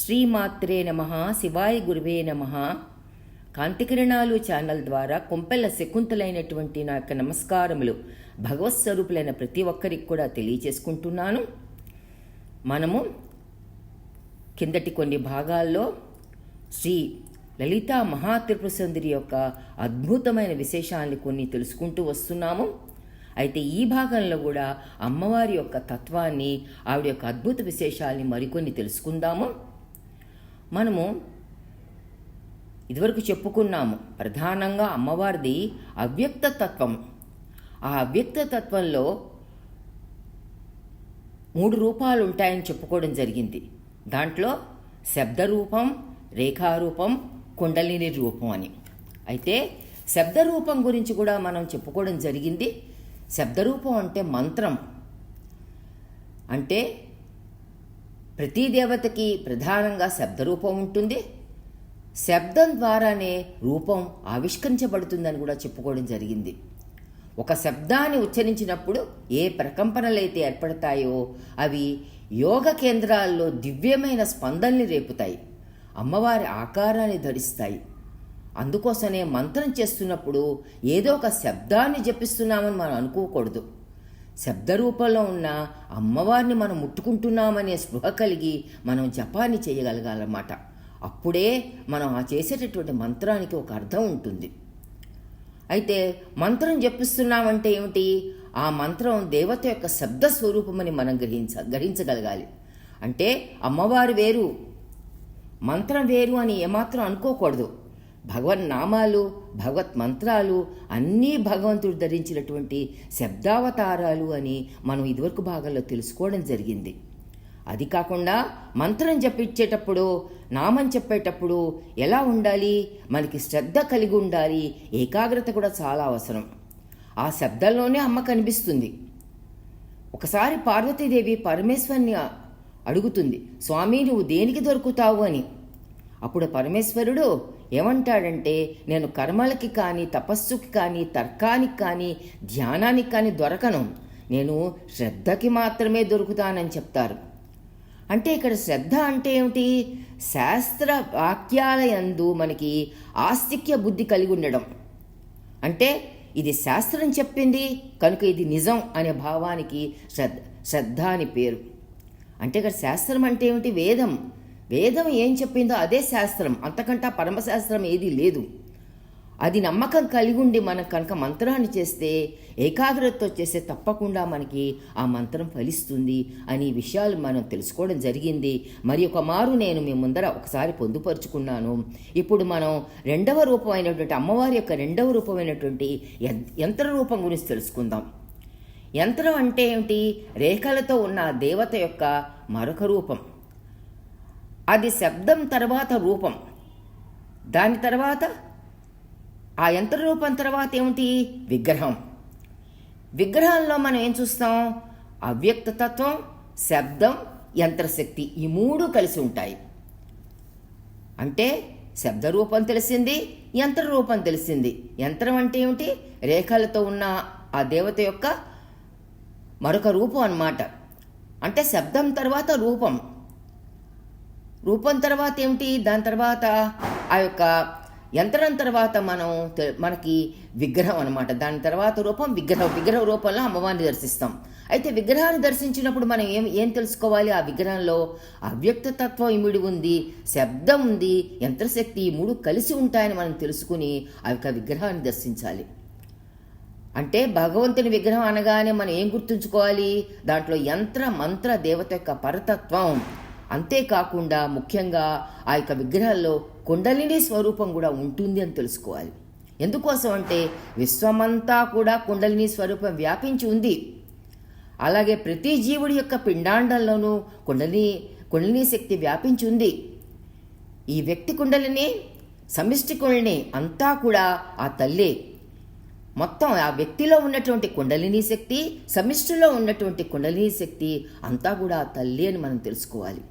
శ్రీమాత్రే నమ శివాయ గురువే నమ. కాంతికిరణాలు ఛానల్ ద్వారా కొంపెల్ల శకుంతలైనటువంటి నా యొక్క నమస్కారములు భగవత్ స్వరూపులైన ప్రతి ఒక్కరికి కూడా తెలియచేసుకుంటున్నాను. మనము కిందటి కొన్ని భాగాల్లో శ్రీ లలితా మహాత్రిపుర సుందరి యొక్క అద్భుతమైన విశేషాన్ని కొన్ని తెలుసుకుంటూ వస్తున్నాము. అయితే ఈ భాగంలో కూడా అమ్మవారి యొక్క తత్వాన్ని ఆవిడ యొక్క అద్భుత విశేషాల్ని మరికొన్ని తెలుసుకుందాము. మనము ఇదివరకు చెప్పుకున్నాము ప్రధానంగా అమ్మవారిది అవ్యక్త తత్వం. ఆ అవ్యక్త తత్వంలో మూడు రూపాలు ఉంటాయని చెప్పుకోవడం జరిగింది. దాంట్లో శబ్దరూపం రేఖారూపం కుండలిని రూపం అని. అయితే శబ్దరూపం గురించి కూడా మనం చెప్పుకోవడం జరిగింది. శబ్దరూపం అంటే మంత్రం. అంటే ప్రతి దేవతకి ప్రధానంగా శబ్దరూపం ఉంటుంది. శబ్దం ద్వారానే రూపం ఆవిష్కరించబడుతుందని కూడా చెప్పుకోవడం జరిగింది. ఒక శబ్దాన్ని ఉచ్చరించినప్పుడు ఏ ప్రకంపనలైతే ఏర్పడతాయో అవి యోగ కేంద్రాల్లో దివ్యమైన స్పందనని రేపుతాయి. అమ్మవారి ఆకారాన్ని ధరిస్తాయి. అందుకోసమే మంత్రం చేస్తున్నప్పుడు ఏదో ఒక శబ్దాన్ని జపిస్తున్నామని మనం అనుకోకూడదు. శబ్ద రూపంలో ఉన్న అమ్మవారిని మనం ముట్టుకుంటున్నామనే స్పృహ కలిగి మనం జపాన్ని చేయగలగాలన్నమాట. అప్పుడే మనం ఆ చేసేటటువంటి మంత్రానికి ఒక అర్థం ఉంటుంది. అయితే మంత్రం జపిస్తున్నామంటే ఏమిటి? ఆ మంత్రం దేవత యొక్క శబ్ద స్వరూపమని మనం గ్రహించ గ్రహించగలగాలి. అంటే అమ్మవారు వేరు మంత్రం వేరు అని ఏమాత్రం అనుకోకూడదు. భగవన్ నామాలు భగవత్ మంత్రాలు అన్నీ భగవంతుడు ధరించినటువంటి శబ్దావతారాలు అని మనం ఇదివరకు భాగంలో తెలుసుకోవడం జరిగింది. అది కాకుండా మంత్రం జపించేటప్పుడు నామం చెప్పేటప్పుడు ఎలా ఉండాలి? మనకి శ్రద్ధ కలిగి ఉండాలి. ఏకాగ్రత కూడా చాలా అవసరం. ఆ శబ్దంలోనే అమ్మ కనిపిస్తుంది. ఒకసారి పార్వతీదేవి పరమేశ్వరుని అడుగుతుంది స్వామి నువ్వు దేనికి దొరుకుతావు? అని. అప్పుడు పరమేశ్వరుడు ఏమంటాడంటే నేను కర్మలకి కానీ తపస్సుకి కానీ తర్కానికి కానీ ధ్యానానికి కానీ దొరకను. నేను శ్రద్ధకి మాత్రమే దొరుకుతానని చెప్తారు. అంటే ఇక్కడ శ్రద్ధ అంటే ఏమిటి? శాస్త్ర వాక్యాలయందు మనకి ఆస్తిక్య బుద్ధి కలిగి ఉండడం. అంటే ఇది శాస్త్రం చెప్పింది కనుక ఇది నిజం అనే భావానికి శ్రద్ధ శ్రద్ధ అని పేరు. అంటే ఇక్కడ శాస్త్రం అంటే ఏమిటి? వేదం. వేదం ఏం చెప్పిందో అదే శాస్త్రం. అంతకంటా పరమశాస్త్రం ఏది లేదు. అది నమ్మకం కలిగి ఉండి మనం కనుక మంత్రాన్ని చేస్తే ఏకాగ్రతతో చేస్తే తప్పకుండా మనకి ఆ మంత్రం ఫలిస్తుంది అని విషయాలు మనం తెలుసుకోవడం జరిగింది. మరి ఒక మారు నేను మీ ముందర ఒకసారి పొందుపరుచుకున్నాను. ఇప్పుడు మనం రెండవ రూపమైనటువంటి అమ్మవారి యొక్క రెండవ రూపమైనటువంటి యంత్ర రూపం గురించి తెలుసుకుందాం. యంత్రం అంటే ఏమిటి? రేఖలతో ఉన్న దేవత యొక్క మరొక రూపం. అది శబ్దం తర్వాత రూపం. దాని తర్వాత ఆ యంత్ర రూపం తర్వాత ఏమిటి? విగ్రహం. విగ్రహంలో మనం ఏం చూస్తాం? అవ్యక్త తత్వం శబ్దం యంత్రశక్తి ఈ మూడు కలిసి ఉంటాయి. అంటే శబ్ద రూపం తెలిసింది యంత్ర రూపం తెలిసింది. యంత్రం అంటే ఏమిటి? రేఖలతో ఉన్న ఆ దేవత యొక్క మరొక రూపం అన్నమాట. అంటే శబ్దం తర్వాత రూపం. రూపం తర్వాత ఏమిటి? దాని తర్వాత ఆ యొక్క యంత్రం తర్వాత మనం మనకి విగ్రహం అనమాట దాని తర్వాత రూపం విగ్రహం. విగ్రహ రూపంలో అమ్మవారిని దర్శిస్తాం. అయితే విగ్రహాన్ని దర్శించినప్పుడు మనం ఏం ఏం తెలుసుకోవాలి? ఆ విగ్రహంలో అవ్యక్త తత్వం ఇమిడి ఉంది శబ్దం ఉంది యంత్రశక్తి ఈ మూడు కలిసి ఉంటాయని మనం తెలుసుకుని ఆ యొక్క విగ్రహాన్ని దర్శించాలి. అంటే భగవంతుని విగ్రహం అనగానే మనం ఏం గుర్తుంచుకోవాలి? దాంట్లో యంత్ర మంత్ర దేవత యొక్క పరతత్వం. అంతేకాకుండా ముఖ్యంగా ఆ యొక్క విగ్రహాల్లో కుండలిని స్వరూపం కూడా ఉంటుంది అని తెలుసుకోవాలి. ఎందుకోసం అంటే విశ్వమంతా కూడా కుండలిని స్వరూపం వ్యాపించి ఉంది. అలాగే ప్రతి జీవుడి యొక్క పిండాండంలోనూ కుండలిని కుండలిని శక్తి వ్యాపించి ఉంది. ఈ వ్యక్తి కుండలిని సమిష్టి కుండలిని అంతా కూడా ఆ తల్లే. మొత్తం ఆ వ్యక్తిలో ఉన్నటువంటి కుండలిని శక్తి సమిష్టిలో ఉన్నటువంటి కుండలిని శక్తి అంతా కూడా ఆ తల్లి అని మనం తెలుసుకోవాలి.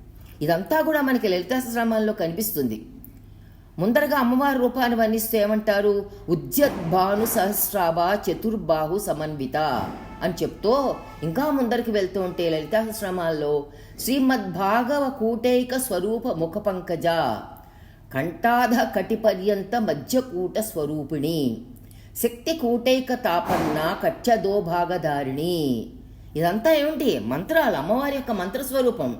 ఇదంతా కూడా మనకి లలితాశ్రమంలో కనిపిస్తుంది. ముందరగా అమ్మవారి రూపాన్ని వర్ణిస్తూ ఏమంటారు? ఉద్యద్భాను సహస్రాభ చతుర్బాహు సమన్విత అని చెప్తూ ఇంకా ముందరికి వెళ్తూ ఉంటే లలితాశ్రమాల్లో శ్రీమద్భాగవ కూటైక స్వరూప ముఖ పంకజ కంఠాధ కటిపర్యంత మధ్యకూట స్వరూపిణి శక్తి కూటైక తాపన్న కచ్చదో భాగధారిణి. ఇదంతా ఏమిటి? మంత్రాలు అమ్మవారి యొక్క మంత్రస్వరూపం.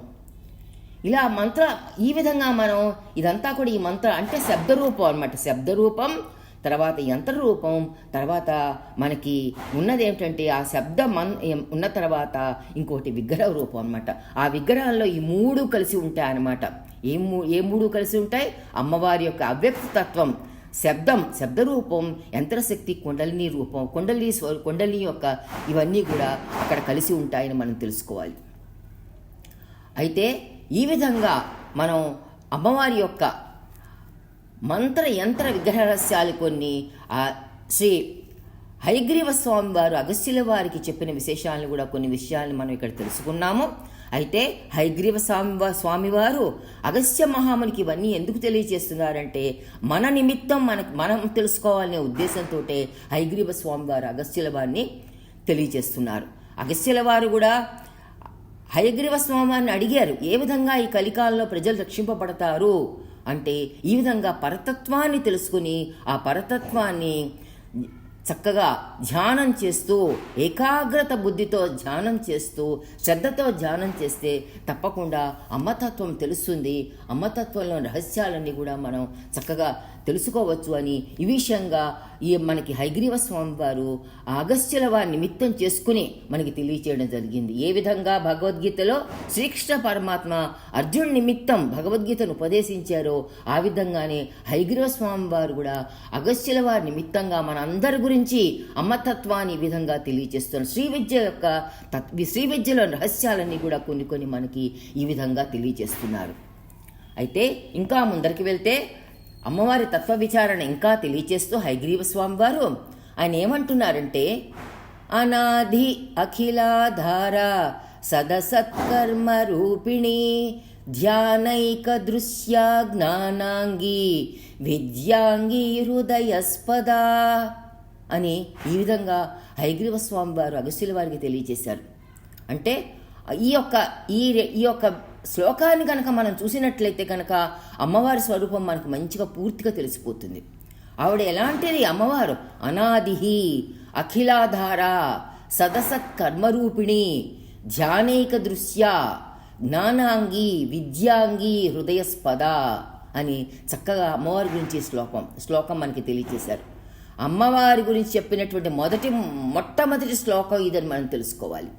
ఇలా మంత్ర ఈ విధంగా మనం ఇదంతా కూడా ఈ మంత్ర అంటే శబ్దరూపం అనమాట శబ్దరూపం తర్వాత యంత్ర రూపం తర్వాత మనకి ఉన్నది ఏమిటంటే ఆ శబ్ద మన్ ఉన్న తర్వాత ఇంకోటి విగ్రహ రూపం అనమాట ఆ విగ్రహాల్లో ఈ మూడు కలిసి ఉంటాయి అన్నమాట. ఏ మూ ఏ మూడు కలిసి ఉంటాయి? అమ్మవారి యొక్క అవ్యక్త తత్వం శబ్దం శబ్దరూపం యంత్రశక్తి కుండలిని రూపం కుండలి స్వ కుండలి యొక్క ఇవన్నీ కూడా అక్కడ కలిసి ఉంటాయని మనం తెలుసుకోవాలి. అయితే ఈ విధంగా మనం అమ్మవారి యొక్క మంత్ర యంత్ర విగ్రహ రహస్యాలు కొన్ని శ్రీ హయగ్రీవ స్వామి వారు అగస్త్యుల వారికి చెప్పిన విశేషాలను కూడా కొన్ని విషయాలను మనం ఇక్కడ తెలుసుకున్నాము. అయితే హైగ్రీవ స్వామి స్వామివారు అగస్త్య మహామునికి ఇవన్నీ ఎందుకు తెలియజేస్తున్నారంటే మన నిమిత్తం మనకు మనం తెలుసుకోవాలనే ఉద్దేశంతో హైగ్రీవ స్వామి వారు అగస్త్యుల వారిని తెలియజేస్తున్నారు. అగస్త్యుల వారు కూడా హయగ్రీవ స్వామాన్ని అడిగారు ఏ విధంగా ఈ కలికాలంలో ప్రజలు రక్షింపబడతారు? అంటే ఈ విధంగా పరతత్వాన్ని తెలుసుకుని ఆ పరతత్వాన్ని చక్కగా ధ్యానం చేస్తూ ఏకాగ్రత బుద్ధితో ధ్యానం చేస్తూ శ్రద్ధతో ధ్యానం చేస్తే తప్పకుండా అమ్మతత్వం తెలుస్తుంది. అమ్మతత్వంలో రహస్యాలన్నీ కూడా మనం చక్కగా తెలుసుకోవచ్చు అని ఈ విషయంగా ఈ మనకి హైగ్రీవ స్వామి వారు ఆ అగస్త్యుల వారి నిమిత్తం చేసుకుని మనకి తెలియచేయడం జరిగింది. ఏ విధంగా భగవద్గీతలో శ్రీకృష్ణ పరమాత్మ అర్జున్ నిమిత్తం భగవద్గీతను ఉపదేశించారో ఆ విధంగానే హైగ్రీవ స్వామి వారు కూడా అగస్త్యుల వారి నిమిత్తంగా మన అందరి గురించి అమ్మతత్వాన్ని ఈ విధంగా తెలియజేస్తున్నారు శ్రీ విద్య యొక్క తత్ శ్రీ విద్యలో రహస్యాలన్నీ కూడా కొన్ని కొన్ని మనకి ఈ విధంగా తెలియజేస్తున్నారు అయితే ఇంకా ముందరికి వెళ్తే అమ్మవారి తత్వ విచారణ ఇంకా తెలియచేస్తూ హైగ్రీవ స్వామివారు ఆయన ఏమంటున్నారంటే అనాధి అఖిలాధార సదసత్కర్మ రూపిణి ధ్యానైక దృశ్యా జ్ఞానాంగి విద్యాంగి హృదయస్పద అని ఈ విధంగా హైగ్రీవ స్వామి వారు అగస్యుల వారికి తెలియజేశారు అంటే ఈ యొక్క ఈ ఈ యొక్క శ్లోకాన్ని కనుక మనం చూసినట్లయితే కనుక అమ్మవారి స్వరూపం మనకు మంచిగా పూర్తిగా తెలిసిపోతుంది. ఆవిడ ఎలాంటిది? అమ్మవారు అనాదిహి అఖిలాధార సదస కర్మరూపిణి ధ్యానైక దృశ్య జ్ఞానాంగి విద్యాంగి హృదయస్పద అని చక్కగా అమ్మవారి గురించి శ్లోకం శ్లోకం మనకి తెలియజేశారు అమ్మవారి గురించి చెప్పినటువంటి మొదటి మొట్టమొదటి శ్లోకం ఇదని మనం తెలుసుకోవాలి.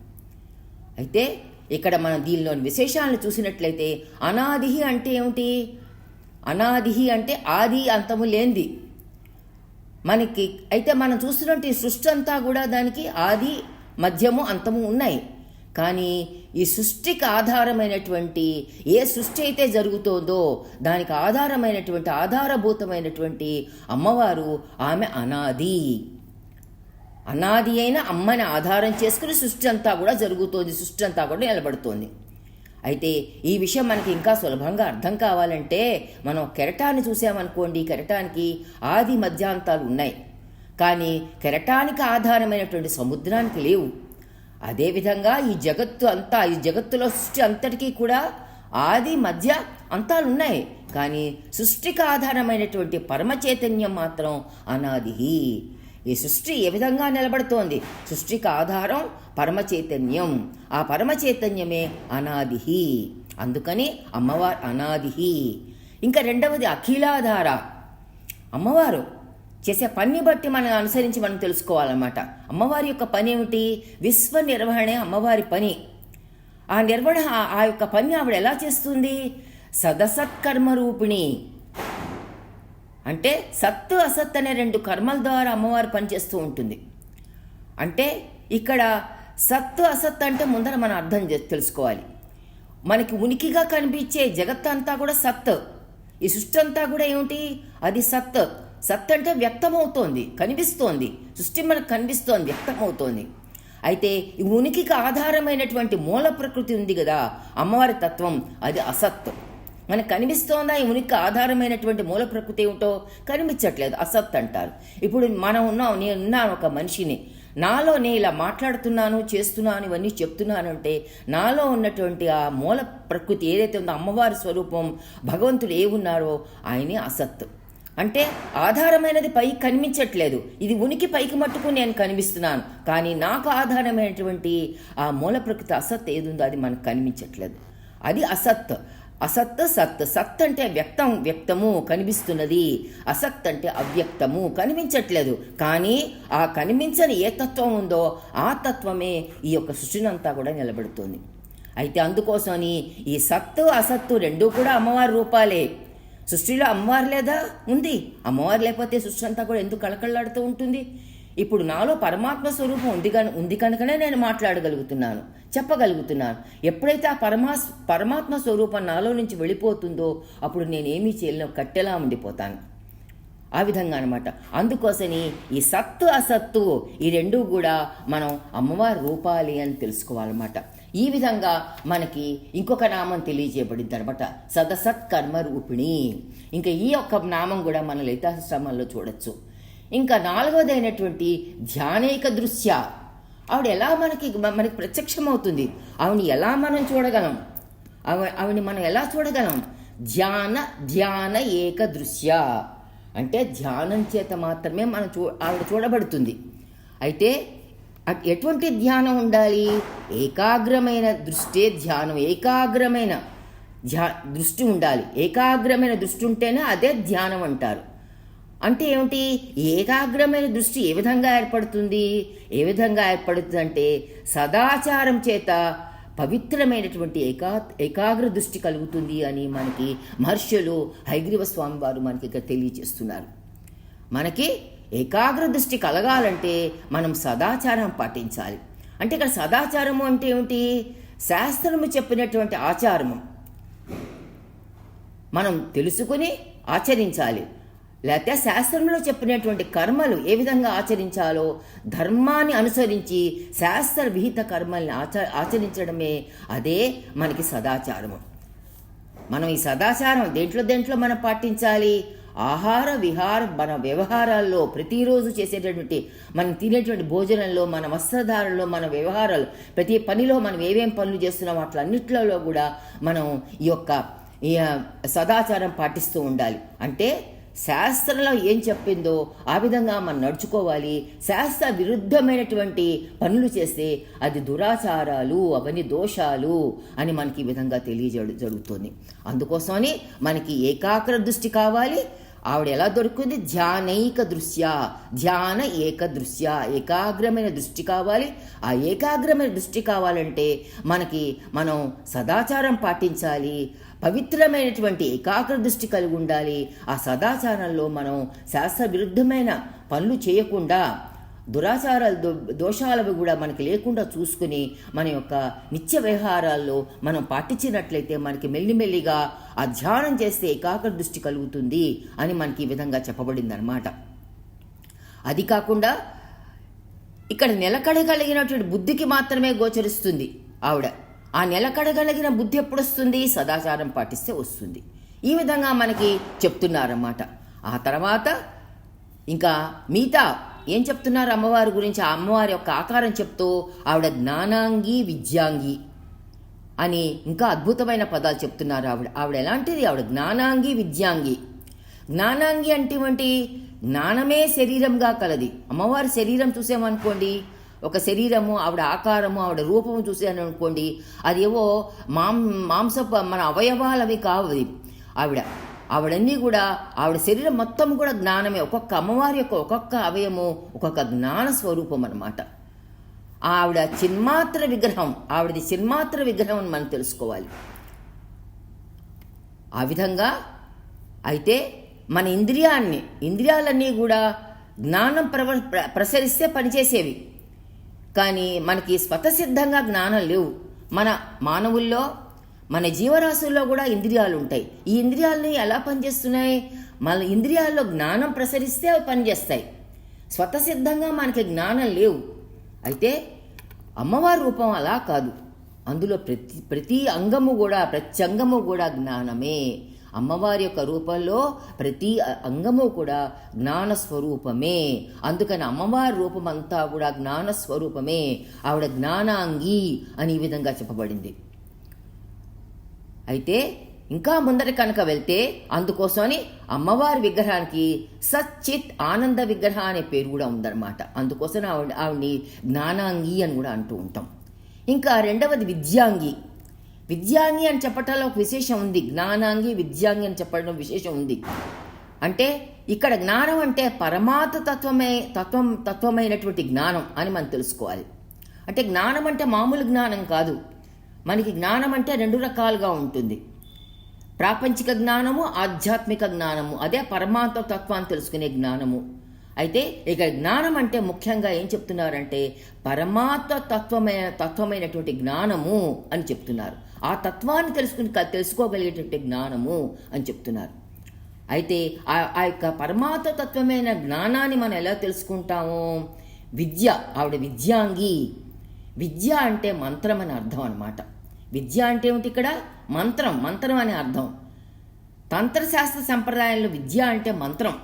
అయితే ఇక్కడ మనం దీనిలోని విశేషాలను చూసినట్లయితే అనాదిహి అంటే ఏమిటి? అనాదిహి అంటే ఆది అంతము లేనిది. మనకి అయితే మనం చూస్తున్నట్టు ఈ సృష్టి అంతా కూడా దానికి ఆది మధ్యము అంతము ఉన్నాయి. కానీ ఈ సృష్టికి ఆధారమైనటువంటి ఏ సృష్టి అయితే జరుగుతోందో దానికి ఆధారమైనటువంటి ఆధారభూతమైనటువంటి అమ్మవారు ఆమె అనాది. అనాది అయిన అమ్మని ఆధారం చేసుకుని సృష్టి అంతా కూడా జరుగుతోంది సృష్టి అంతా కూడా నిలబడుతోంది. అయితే ఈ విషయం మనకి ఇంకా సులభంగా అర్థం కావాలంటే మనం కెరటాన్ని చూసామనుకోండి కెరటానికి ఆది మధ్యాంతాలు ఉన్నాయి. కానీ కెరటానికి ఆధారమైనటువంటి సముద్రానికి లేవు. అదేవిధంగా ఈ జగత్తు అంతా ఈ జగత్తులో సృష్టి అంతటికీ కూడా ఆది మధ్య అంతాలు ఉన్నాయి. కానీ సృష్టికి ఆధారమైనటువంటి పరమ చైతన్యం మాత్రం అనాది ఈ సృష్టి ఏ విధంగా నిలబడుతోంది? సృష్టికి ఆధారం పరమ చైతన్యం ఆ పరమ చైతన్యమే అనాదిహి. అందుకని అమ్మవారు అనాదిహి. ఇంకా రెండవది అఖిలాధార. అమ్మవారు చేసే పని బట్టి మనం అనుసరించి మనం తెలుసుకోవాలన్నమాట. అమ్మవారి యొక్క పని ఏమిటి? విశ్వ నిర్వహణే అమ్మవారి పని. ఆ నిర్వహణ ఆ- ఆ యొక్క పని ఆవిడ ఎలా చేస్తుంది? సదసత్కర్మ రూపిణి. అంటే సత్తు అసత్ అనే రెండు కర్మల ద్వారా అమ్మవారు పనిచేస్తూ ఉంటుంది. అంటే ఇక్కడ సత్తు అసత్ అంటే ముందర మనం అర్థం చే- తెలుసుకోవాలి. మనకి ఉనికిగా కనిపించే జగత్ అంతా కూడా సత్. ఈ సృష్టి అంతా కూడా ఏమిటి? అది సత్. సత్ అంటే వ్యక్తమవుతోంది కనిపిస్తోంది. సృష్టి మనకు కనిపిస్తోంది వ్యక్తమవుతోంది. అయితే ఈ ఉనికికి ఆధారమైనటువంటి మూల ప్రకృతి ఉంది కదా అమ్మవారి తత్వం అది అసత్. మనకు కనిపిస్తోందా? ఈ ఉనికి ఆధారమైనటువంటి మూల ప్రకృతి ఏమిటో కనిపించట్లేదు. అసత్ అంటారు. ఇప్పుడు మనం ఉన్నాం నేను ఉన్నాను ఒక మనిషిని. నాలోనే ఇలా మాట్లాడుతున్నాను చేస్తున్నాను ఇవన్నీ చెప్తున్నానంటే నాలో ఉన్నటువంటి ఆ మూల ప్రకృతి ఏదైతే ఉందో అమ్మవారి స్వరూపం భగవంతుడు ఏ ఉన్నారో ఆయనే అసత్. అంటే ఆధారమైనది పైకి కనిపించట్లేదు. ఇది ఉనికి పైకి మట్టుకు నేను కనిపిస్తున్నాను. కానీ నాకు ఆధారమైనటువంటి ఆ మూల ప్రకృతి అసత్ ఏది ఉందో అది మనకు కనిపించట్లేదు. అది అసత్. అసత్ సత్ సత్ అంటే వ్యక్తం వ్యక్తము కనిపిస్తున్నది. అసత్ అంటే అవ్యక్తము కనిపించట్లేదు. కానీ ఆ కనిపించని ఏ తత్వం ఉందో ఆ తత్వమే ఈ యొక్క సృష్టినంతా కూడా నిలబెడుతుంది. అయితే అందుకోసమని ఈ సత్తు అసత్తు రెండూ కూడా అమ్మవారి రూపాలే. సృష్టిలో అమ్మవారు లేదా? ఉంది. అమ్మవారు లేకపోతే సృష్టి అంతా కూడా ఎందుకు కళకళలాడుతూ ఉంటుంది? ఇప్పుడు నాలో పరమాత్మ స్వరూపం ఉంది కను ఉంది కనుకనే నేను మాట్లాడగలుగుతున్నాను చెప్పగలుగుతున్నాను. ఎప్పుడైతే ఆ పరమా పరమాత్మ స్వరూపం నాలో నుంచి వెళ్ళిపోతుందో అప్పుడు నేనేమీ చేయలేను కట్టెలా ఉండిపోతాను. ఆ విధంగా అనమాట అందుకోసని ఈ సత్తు అసత్తు ఈ రెండు కూడా మనం అమ్మవారి రూపాలి అని తెలుసుకోవాలన్నమాట. ఈ విధంగా మనకి ఇంకొక నామం తెలియజేయబడింది అనమాట సదసత్ కర్మ రూపిణి. ఇంకా ఈ యొక్క నామం కూడా మన లలితాశ్రమంలో చూడొచ్చు. ఇంకా నాలుగవదైనటువంటి ధ్యానేక దృశ్య. ఆవిడ ఎలా మనకి మనకి ప్రత్యక్షమవుతుంది? ఆవిడని ఎలా మనం చూడగలం? ఆవి ఆవిడని మనం ఎలా చూడగలం? ధ్యాన ధ్యాన ఏక దృశ్య. అంటే ధ్యానం చేత మాత్రమే మనం చూ ఆవిడ చూడబడుతుంది. అయితే ఎటువంటి ధ్యానం ఉండాలి? ఏకాగ్రమైన దృష్టే ధ్యానం ఏకాగ్రమైన ధ్యా దృష్టి ఉండాలి. ఏకాగ్రమైన దృష్టి ఉంటేనే అదే ధ్యానం అంటారు. అంటే ఏమిటి? ఏకాగ్రమైన దృష్టి ఏ విధంగా ఏర్పడుతుంది? ఏ విధంగా ఏర్పడుతుంది అంటే సదాచారం చేత పవిత్రమైనటువంటి ఏకా ఏకాగ్ర దృష్టి కలుగుతుంది అని మనకి మహర్షులు హైగ్రీవ స్వామి వారు మనకి ఇక్కడ తెలియజేస్తున్నారు. మనకి ఏకాగ్ర దృష్టి కలగాలంటే మనం సదాచారం పాటించాలి. అంటే ఇక్కడ సదాచారము అంటే ఏమిటి? శాస్త్రము చెప్పినటువంటి ఆచారము. మనం తెలుసుకుని ఆచరించాలి. లేకపోతే శాస్త్రంలో చెప్పినటువంటి కర్మలు ఏ విధంగా ఆచరించాలో ధర్మాన్ని అనుసరించి శాస్త్ర విహిత కర్మల్ని ఆచ ఆచరించడమే అదే మనకి సదాచారము. మనం ఈ సదాచారం దేంట్లో దేంట్లో మనం పాటించాలి? ఆహార విహార మన వ్యవహారాల్లో ప్రతిరోజు చేసేటటువంటి మనం తినేటువంటి భోజనంలో మన వస్త్రధారణలో మన వ్యవహారాలు ప్రతి పనిలో మనం ఏమేం పనులు చేస్తున్నాం అట్లన్నిట్లలో కూడా మనం ఈ యొక్క ఈ సదాచారం పాటిస్తూ ఉండాలి. అంటే శాస్త్రంలో ఏం చెప్పిందో ఆ విధంగా మనం నడుచుకోవాలి. శాస్త్ర విరుద్ధమైనటువంటి పనులు చేస్తే అది దురాచారాలు అవన్నీ దోషాలు అని మనకి ఈ విధంగా తెలియజ జరుగుతుంది. అందుకోసమని మనకి ఏకాగ్ర దృష్టి కావాలి. ఆవిడ ఎలా దొరుకుతుంది? ధ్యానైక దృశ్య. ధ్యాన ఏక దృశ్య. ఏకాగ్రమైన దృష్టి కావాలి. ఆ ఏకాగ్రమైన దృష్టి కావాలంటే మనకి మనం సదాచారం పాటించాలి. పవిత్రమైనటువంటి ఏకాగ్ర దృష్టి కలిగి ఉండాలి. ఆ సదాచారంలో మనం శాస్త్ర విరుద్ధమైన పనులు చేయకుండా దురాచారాలు దో దోషాలవి కూడా మనకి లేకుండా చూసుకుని మన యొక్క నిత్య వ్యవహారాల్లో మనం పాటించినట్లయితే మనకి మెల్లిమెల్లిగా ఆ ధ్యానం చేస్తే ఏకాగ్ర దృష్టి కలుగుతుంది అని మనకి ఈ విధంగా చెప్పబడింది అనమాట అది కాకుండా ఇక్కడ నిలకడగలిగినటువంటి బుద్ధికి మాత్రమే గోచరిస్తుంది ఆవిడ. ఆ నిలకడగలిగిన బుద్ధి ఎప్పుడొస్తుంది? సదాచారం పాటిస్తే వస్తుంది. ఈ విధంగా మనకి చెప్తున్నారన్నమాట. ఆ తర్వాత ఇంకా మిగతా ఏం చెప్తున్నారు అమ్మవారి గురించి? ఆ అమ్మవారి యొక్క ఆకారం చెప్తూ ఆవిడ జ్ఞానాంగి విద్యాంగి అని ఇంకా అద్భుతమైన పదాలు చెప్తున్నారు ఆవిడ. ఆవిడ ఎలాంటిది? ఆవిడ జ్ఞానాంగి విద్యాంగి. జ్ఞానాంగి అంటే వంటి జ్ఞానమే శరీరంగా కలది. అమ్మవారి శరీరం చూసామనుకోండి ఒక శరీరము ఆవిడ ఆకారము ఆవిడ రూపము చూసాను అనుకోండి అది ఏవో మాం మాంసపు మన అవయవాలవి కావది ఆవిడ ఆవిడన్నీ కూడా ఆవిడ శరీరం మొత్తం కూడా జ్ఞానమే. ఒక్కొక్క అమ్మవారి యొక్క ఒక్కొక్క అవయము ఒక్కొక్క జ్ఞాన స్వరూపం అన్నమాట. ఆవిడ చిన్మాత్ర విగ్రహం ఆవిడది చిన్మాత్ర విగ్రహం అని మనం తెలుసుకోవాలి. ఆ విధంగా అయితే మన ఇంద్రియాన్ని ఇంద్రియాలన్నీ కూడా జ్ఞానం ప్రవ ప్ర- ప్రసరిస్తే పనిచేసేవి. కానీ మనకి స్వతసిద్ధంగా జ్ఞానం లేవు. మన మానవుల్లో మన జీవరాశుల్లో కూడా ఇంద్రియాలు ఉంటాయి. ఈ ఇంద్రియాలని ఎలా పనిచేస్తున్నాయి? మన ఇంద్రియాల్లో జ్ఞానం ప్రసరిస్తే అవి పనిచేస్తాయి. స్వతసిద్ధంగా మనకి జ్ఞానం లేవు. అయితే అమ్మవారి రూపం అలా కాదు. అందులో ప్రతి ప్రతి అంగము కూడా ప్రతి అంగము కూడా జ్ఞానమే. అమ్మవారి యొక్క రూపంలో ప్రతి అంగము కూడా జ్ఞాన స్వరూపమే అందుకని అమ్మవారి రూపం అంతా కూడా జ్ఞాన స్వరూపమే ఆవిడ జ్ఞానాంగి అని ఈ విధంగా చెప్పబడింది. అయితే ఇంకా ముందర కనుక వెళ్తే అందుకోసమని అమ్మవారి విగ్రహానికి సచ్చిత్ ఆనంద విగ్రహ అనే పేరు కూడా ఉందన్నమాట. అందుకోసం ఆవిడ ఆవిడ్ని జ్ఞానాంగి అని కూడా అంటూ ఉంటాం. ఇంకా రెండవది విద్యాంగి. విద్యాంగి అని చెప్పటంలో ఒక విశేషం ఉంది. జ్ఞానాంగి విద్యాంగి అని చెప్పడం విశేషం ఉంది. అంటే ఇక్కడ జ్ఞానం అంటే పరమాత్మ తత్వమే తత్వం తత్వమైనటువంటి జ్ఞానం అని మనం తెలుసుకోవాలి. అంటే జ్ఞానం అంటే మామూలు జ్ఞానం కాదు. మనకి జ్ఞానం అంటే రెండు రకాలుగా ఉంటుంది. ప్రాపంచిక జ్ఞానము ఆధ్యాత్మిక జ్ఞానము. అదే పరమాత్మ తత్వాన్ని తెలుసుకునే జ్ఞానము. అయితే ఇక్కడ జ్ఞానం అంటే ముఖ్యంగా ఏం చెప్తున్నారంటే పరమాత్మ తత్వమైన తత్వమైనటువంటి జ్ఞానము అని చెప్తున్నారు. ఆ తత్వాన్ని తెలుసుకుని తెలుసుకోగలిగేటువంటి జ్ఞానము అని చెప్తున్నారు. అయితే ఆ ఆ యొక్క పరమాత్మ తత్వమైన జ్ఞానాన్ని మనం ఎలా తెలుసుకుంటాము? విద్య ఆవిడ విద్యాంగి. విద్య అంటే మంత్రం అని అర్థం అనమాట విద్య అంటే ఏమిటి ఇక్కడ? మంత్రం మంత్రం అనే అర్థం. తంత్రశాస్త్ర సంప్రదాయంలో విద్య అంటే మంత్రం.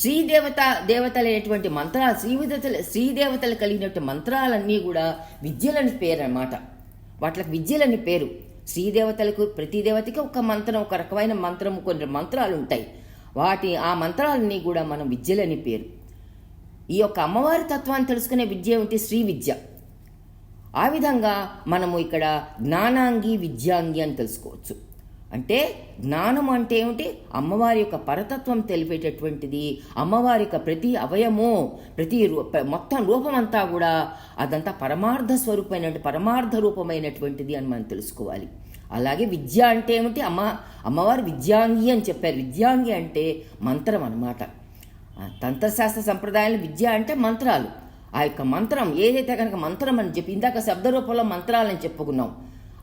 శ్రీదేవత దేవతలైనటువంటి మంత్రాలు శ్రీదేవతలు శ్రీదేవతలు కలిగినటువంటి మంత్రాలన్నీ కూడా విద్యలని పేరు అనమాట వాటికి విద్యలని పేరు. శ్రీదేవతలకు ప్రతి దేవతకి ఒక మంత్రం ఒక రకమైన మంత్రం కొన్ని మంత్రాలు ఉంటాయి. వాటి ఆ మంత్రాలన్నీ కూడా మనం విద్యలని పేరు. ఈ యొక్క అమ్మవారి తత్వాన్ని తెలుసుకునే విద్య ఏమిటి? శ్రీ విద్య. ఆ విధంగా మనము ఇక్కడ జ్ఞానాంగి విద్యాంగి అని తెలుసుకోవచ్చు. అంటే జ్ఞానం అంటే ఏమిటి? అమ్మవారి యొక్క పరతత్వం తెలిపేటటువంటిది. అమ్మవారి యొక్క ప్రతి అవయము ప్రతి రూప మొత్తం రూపం అంతా కూడా అదంతా పరమార్థ స్వరూపమైన పరమార్థ రూపమైనటువంటిది అని మనం తెలుసుకోవాలి. అలాగే విద్య అంటే ఏమిటి? అమ్మ అమ్మవారు విద్యాంగి అని చెప్పారు. విద్యాంగి అంటే మంత్రం అనమాట తంత్రశాస్త్ర సంప్రదాయాలు విద్య అంటే మంత్రాలు. ఆ యొక్క మంత్రం ఏదైతే కనుక మంత్రం అని చెప్పి ఇందాక శబ్ద రూపంలో మంత్రాలని చెప్పుకున్నాం.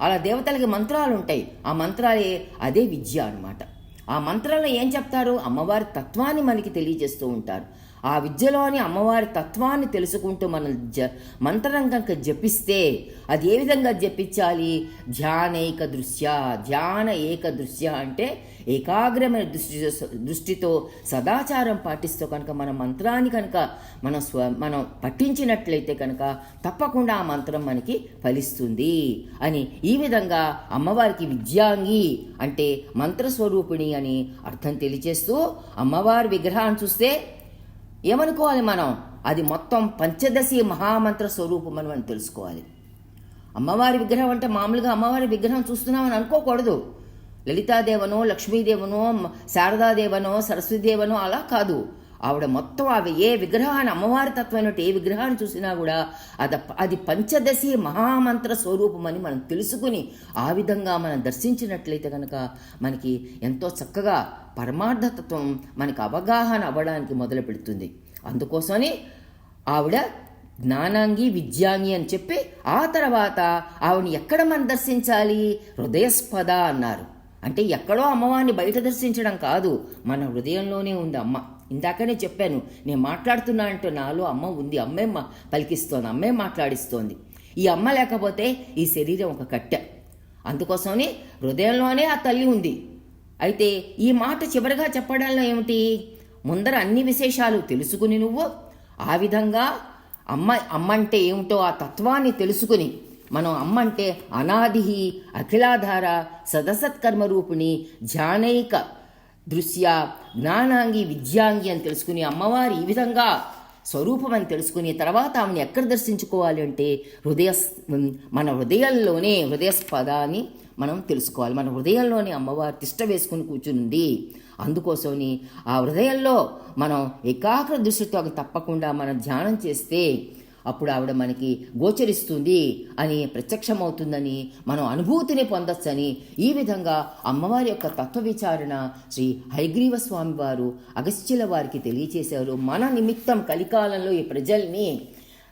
అలా దేవతలకి మంత్రాలు ఉంటాయి. ఆ మంత్రాలే అదే విద్య అన్నమాట. ఆ మంత్రంలో ఏం చెప్తారు? అమ్మవారి తత్వాన్ని మనకి తెలియజేస్తూ ఉంటారు. ఆ విద్యలోని అమ్మవారి తత్వాన్ని తెలుసుకుంటూ మనం జ మంత్రం కనుక జపిస్తే అది ఏ విధంగా జపించాలి? ధ్యానైక దృశ్య ధ్యాన ఏక దృశ్య అంటే ఏకాగ్రమైన దృష్టి దృష్టితో సదాచారం పాటిస్తూ కనుక మన మంత్రాన్ని కనుక మనం స్వ మనం పఠించినట్లయితే కనుక తప్పకుండా ఆ మంత్రం మనకి ఫలిస్తుంది అని ఈ విధంగా అమ్మవారికి విద్యాంగి అంటే మంత్రస్వరూపిణి అని అర్థం తెలియచేస్తూ అమ్మవారి విగ్రహాన్ని చూస్తే ఏమనుకోవాలి మనం? అది మొత్తం పంచదశి మహామంత్ర స్వరూపం అని మనం తెలుసుకోవాలి. అమ్మవారి విగ్రహం అంటే మామూలుగా అమ్మవారి విగ్రహం చూస్తున్నామని అనుకోకూడదు. లలితాదేవనో లక్ష్మీదేవనో శారదాదేవనో సరస్వతీదేవనో అలా కాదు. ఆవిడ మొత్తం అవి ఏ విగ్రహాన్ని అమ్మవారి తత్వమైనట్టు ఏ విగ్రహాన్ని చూసినా కూడా అది అది పంచదశి మహామంత్ర స్వరూపం అని మనం తెలుసుకుని ఆ విధంగా మనం దర్శించినట్లయితే కనుక మనకి ఎంతో చక్కగా పరమార్థతత్వం మనకి అవగాహన అవ్వడానికి మొదలు పెడుతుంది. అందుకోసమని ఆవిడ జ్ఞానాంగి విద్యాంగి అని చెప్పి ఆ తర్వాత ఆవిడని ఎక్కడ మనం దర్శించాలి? హృదయస్పద అన్నారు. అంటే ఎక్కడో అమ్మవారిని బయట దర్శించడం కాదు మన హృదయంలోనే ఉంది అమ్మ. ఇందాకనే చెప్పాను నేను మాట్లాడుతున్నా అంటే నాలో అమ్మ ఉంది అమ్మే మా పలికిస్తోంది అమ్మే మాట్లాడిస్తోంది. ఈ అమ్మ లేకపోతే ఈ శరీరం ఒక కట్టె. అందుకోసమనే హృదయంలోనే ఆ తల్లి ఉంది. అయితే ఈ మాట చివరిగా చెప్పడంలో ఏమిటి? ముందర అన్ని విశేషాలు తెలుసుకుని నువ్వు ఆ విధంగా అమ్మ అమ్మ అంటే ఏమిటో ఆ తత్వాన్ని తెలుసుకుని మనం అమ్మ అంటే అనాది అఖిలాధార సదసత్కర్మ రూపిణి జానైక దృశ్య జ్ఞానాంగి విద్యాంగి అని తెలుసుకుని అమ్మవారి ఈ విధంగా స్వరూపం అని తెలుసుకుని తర్వాత ఆమెను ఎక్కడ దర్శించుకోవాలి అంటే హృదయ మన హృదయంలోనే హృదయస్పదాన్ని మనం తెలుసుకోవాలి. మన హృదయంలోనే అమ్మవారు తిష్ట వేసుకుని కూర్చునుంది. అందుకోసమని ఆ హృదయంలో మనం ఏకాగ్ర దృష్టితో తప్పకుండా మనం ధ్యానం చేస్తే అప్పుడు ఆవిడ మనకి గోచరిస్తుంది అని ప్రత్యక్షమవుతుందని మనం అనుభూతిని పొందొచ్చని ఈ విధంగా అమ్మవారి యొక్క తత్వ విచారణ శ్రీ హైగ్రీవ స్వామి వారు అగస్త్యుల వారికి తెలియచేశారు. మన నిమిత్తం కలికాలంలో ఈ ప్రజల్ని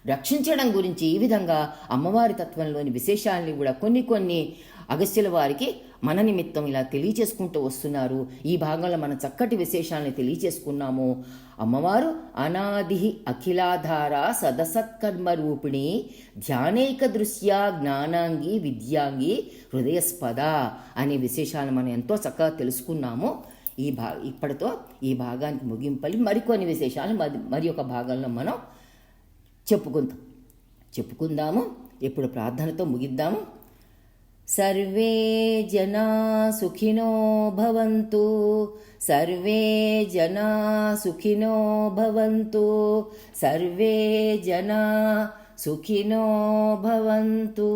రక్షించడం గురించి ఈ విధంగా అమ్మవారి తత్వంలోని విశేషాలని కూడా కొన్ని కొన్ని అగస్త్యుల వారికి మన నిమిత్తం ఇలా తెలియచేసుకుంటూ వస్తున్నారు. ఈ భాగంలో మనం చక్కటి విశేషాలను తెలియచేసుకున్నాము. అమ్మవారు అనాది అఖిలాధార సదసత్కర్మరూపిణి ధ్యానైక దృశ్య జ్ఞానాంగి విద్యాంగి హృదయస్పద అనే విశేషాలు మనం ఎంతో చక్కగా తెలుసుకున్నాము. ఈ భా ఇప్పటితో ఈ భాగానికి ముగింపలి మరికొన్ని విశేషాలు మరి మరి ఒక భాగంలో మనం చెప్పుకుందాం. చెప్పుకుందాము. ఇప్పుడు ప్రార్థనతో ముగిద్దాము. सर्वे जना सुखिनो भवन्तु। सर्वे जना सुखिनो भवन्तु। सर्वे जना सुखिनो भवन्तु।